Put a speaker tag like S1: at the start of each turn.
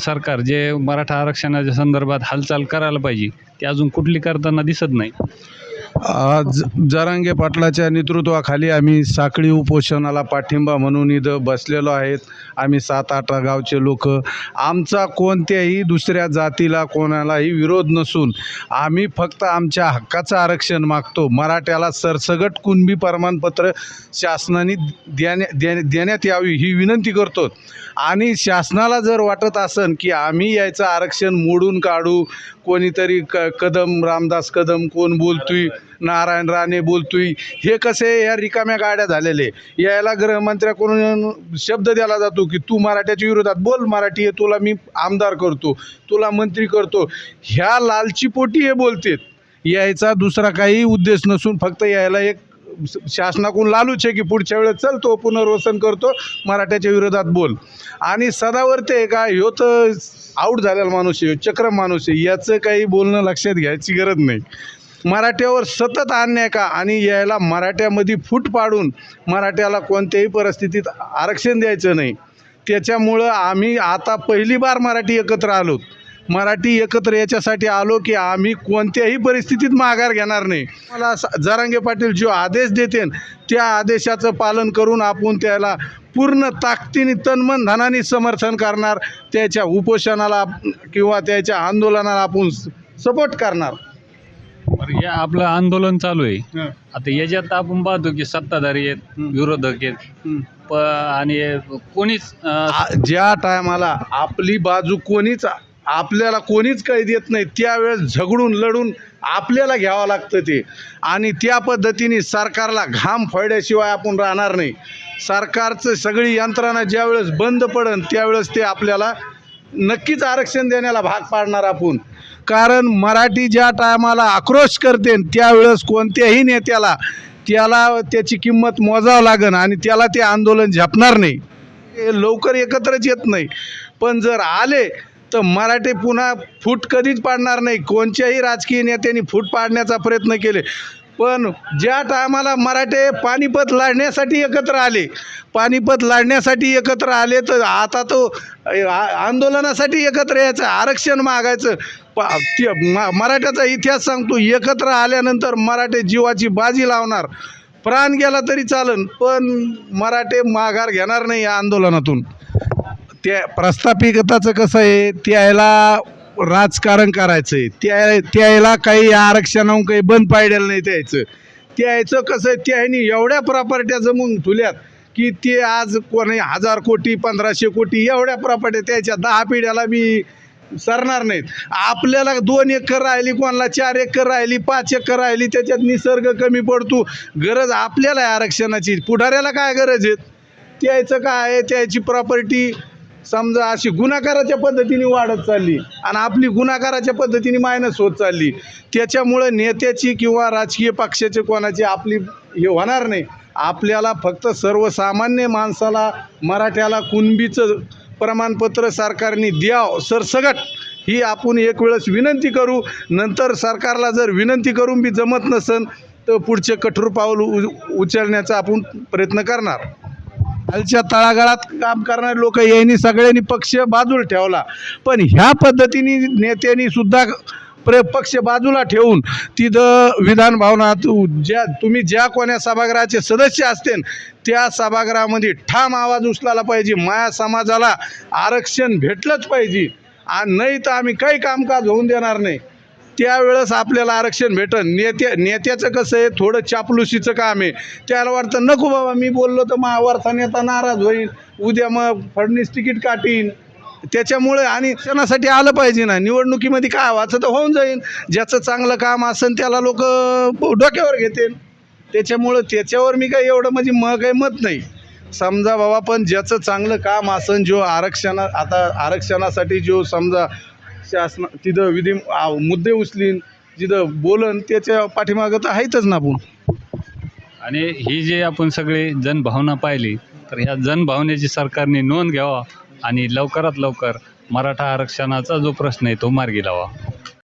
S1: सरकार जे मराठा आरक्षणाच्या संदर्भात हालचाल करायला पाहिजे ते अजून कुठली करताना दिसत नाही.
S2: आज जरांगे पाटलाच्या नेतृत्वाखाली आम्ही साखळी उपोषणाला पाठिंबा म्हणून इथं बसलेलो आहेत. आम्ही सात आठ गावचे लोक. आमचा कोणत्याही दुसऱ्या जातीला कोणालाही विरोध नसून आम्ही फक्त आमच्या हक्काचं आरक्षण मागतो. मराठ्याला सरसगट कुणबी प्रमाणपत्र शासनाने देण्या देण्या देण्यात यावी ही विनंती करतो. आणि शासनाला जर वाटत असन की आम्ही यायचं आरक्षण मोडून काढू कोणीतरी क कदम रामदास कदम कोण बोलतोय नारायण राणे बोलतोय. हे कसे या रिकाम्या गाड्या झालेले यायला गृहमंत्र्याकडून शब्द द्यायला जातो की तू मराठ्याच्या विरोधात बोल मराठी आहे तुला मी आमदार करतो तुला मंत्री करतो. ह्या लालचीपोटी हे बोलतेत. यायचा दुसरा काही उद्देश नसून फक्त यायला एक शासनाकडून लालूच आहे की पुढच्या वेळेस चल तो पुनर्वसन करतो मराठ्याच्या विरोधात बोल. आणि सदावर्ते आहे का ह्यो तर आऊट झालेला माणूस आहे चक्र माणूस आहे याचं काही बोलणं लक्षात घ्यायची गरज नाही. मराठ्यावर सतत अन्याय का? आणि यायला मराठ्यामध्ये फूट पाडून मराठ्याला कोणत्याही परिस्थितीत आरक्षण द्यायचं नाही. त्याच्यामुळं आम्ही आता पहिली बार मराठी एकत्र आलो. मराठी एकत्र याच्यासाठी आलो की आम्ही कोणत्याही परिस्थितीत माघार घेणार नाही. मला स- जरांगे पाटील जो आदेश देते त्या आदेशाचं पालन करून आपण त्याला पूर्ण ताकदीने तन्मन धनाने समर्थन करणार त्याच्या उपोषणाला किंवा त्याच्या आंदोलनाला आपण सपोर्ट करणार.
S1: हे आपलं आंदोलन चालू आहे. आता याच्यात आपण पाहतो की सत्ताधारी आहेत
S2: हं.
S1: विरोधक आहेत. प आणि कोणीच अं,
S2: आ- ज्या टायमाला आपली बाजू कोणीच आपल्याला कोणीच काही देत नाही त्यावेळेस झगडून लढून आपल्याला घ्यावं लागतं ते. आणि त्या पद्धतीने सरकारला घाम फोडल्याशिवाय आपण राहणार नाही. सरकारचं सगळी यंत्रणा ज्यावेळेस बंद पडन त्यावेळेस ते आपल्याला नक्कीच आरक्षण देण्याला भाग पाडणार आपण. कारण मराठी ज्या टायमाला आक्रोश करते त्यावेळेस कोणत्याही नेत्याला त्याला त्याची किंमत मोजावं लागन आणि त्याला ते आंदोलन झेपणार नाही. लवकर एकत्रच येत नाही. पण जर आले तर मराठी पुन्हा फूट कधीच पाडणार नाही. कोणत्याही राजकीय नेत्यांनी फूट पाडण्याचा प्रयत्न केले. पण ज्या टायमाला मराठे पानिपत लढण्यासाठी एकत्र आले पानिपत लढण्यासाठी एकत्र आले तर आता तो आ- आंदोलनासाठी एकत्र यायचं आरक्षण मागायचं. पा ते म- मराठ्याचा इतिहास सांगतो एकत्र आल्यानंतर मराठे जीवाची बाजी लावणार. प्राण गेला तरी चालन पण मराठे माघार घेणार नाही या आंदोलनातून. त्या प्रस्थापिकताचं कसं आहे त्याला राजकारण करायचं आहे त्या त्याला काही आरक्षणाहून काही बंद पाडलेलं नाही त्यायचं त्यायचं कसं आहे त्याने एवढ्या प्रॉपर्ट्या जमून ठुल्यात की ते आज कोणी हजार कोटी पंधराशे कोटी एवढ्या प्रॉपर्ट्या त्याच्या दहा पिढ्याला मी सरणार नाहीत. आपल्याला दोन एकर राहिली कोणाला चार एकर राहिली पाच एकर राहिली त्याच्यात निसर्ग कमी पडतो. गरज आपल्याला आहे आरक्षणाची. पुढाऱ्याला काय गरज आहे? त्याचं काय आहे? त्याची प्रॉपर्टी समजा अशी गुन्हाकाराच्या पद्धतीने वाढत चालली आणि आपली गुन्हाकाराच्या पद्धतीने मायनस होत चालली त्याच्यामुळं नेत्याची किंवा राजकीय पक्षाची कोणाची आपली हे होणार नाही. आपल्याला फक्त सर्वसामान्य माणसाला मराठ्याला कुणबीचं प्रमाणपत्र सरकारने द्याव सरसगट ही आपण एक वेळेस विनंती करू. नंतर सरकारला जर विनंती करून बी जमत नसन तर पुढचे कठोर पाऊल उ उचलण्याचा आपण प्रयत्न करणार. खालच्या तळागाळात काम करणारे लोक यांनी सगळ्यांनी पक्ष बाजूला ठेवला. पण ह्या पद्धतीने नेत्यांनी सुद्धा प्र पक्ष बाजूला ठेवून तिथं विधान भवनात ज्या तुम्ही ज्या कोण्या सभागृहाचे सदस्य असतील त्या सभागृहामध्ये ठाम आवाज उचलायला पाहिजे. माया समाजाला आरक्षण भेटलंच पाहिजे. आणि नाही तर आम्ही काही कामकाज होऊन देणार नाही. त्यावेळेस आपल्याला आरक्षण भेटन. नेत्या नेत्याचं कसं आहे थोडं चापलुशीचं काम आहे. त्याला वाटतं नको बाबा मी बोललो तर महावरचा नेता नाराज होईल. उद्या मग फडणीस तिकीट काटीन त्याच्यामुळे आणि क्षणासाठी आलं पाहिजे ना. निवडणुकीमध्ये काय वाचं तर होऊन जाईल ज्याचं चांगलं काम असेल त्याला लोक डोक्यावर घेतील. त्याच्यामुळं त्याच्यावर मी काही एवढं म्हणजे म काही मत नाही. समजा बाबा पण ज्याचं चांगलं काम असेल जो आरक्षणा आता आरक्षणासाठी जो समजा शासन तिथं विधी मुद्दे उचलीन जिथं बोलन त्याच्या पाठीमागं तर आहेतच ना आपण.
S1: आणि ही जे आपण सगळे जनभावना पाहिली तर ह्या जनभावनेची सरकारने नोंद घ्यावा आणि लवकरात लवकर मराठा आरक्षणाचा जो प्रश्न आहे तो मार्गी लावा.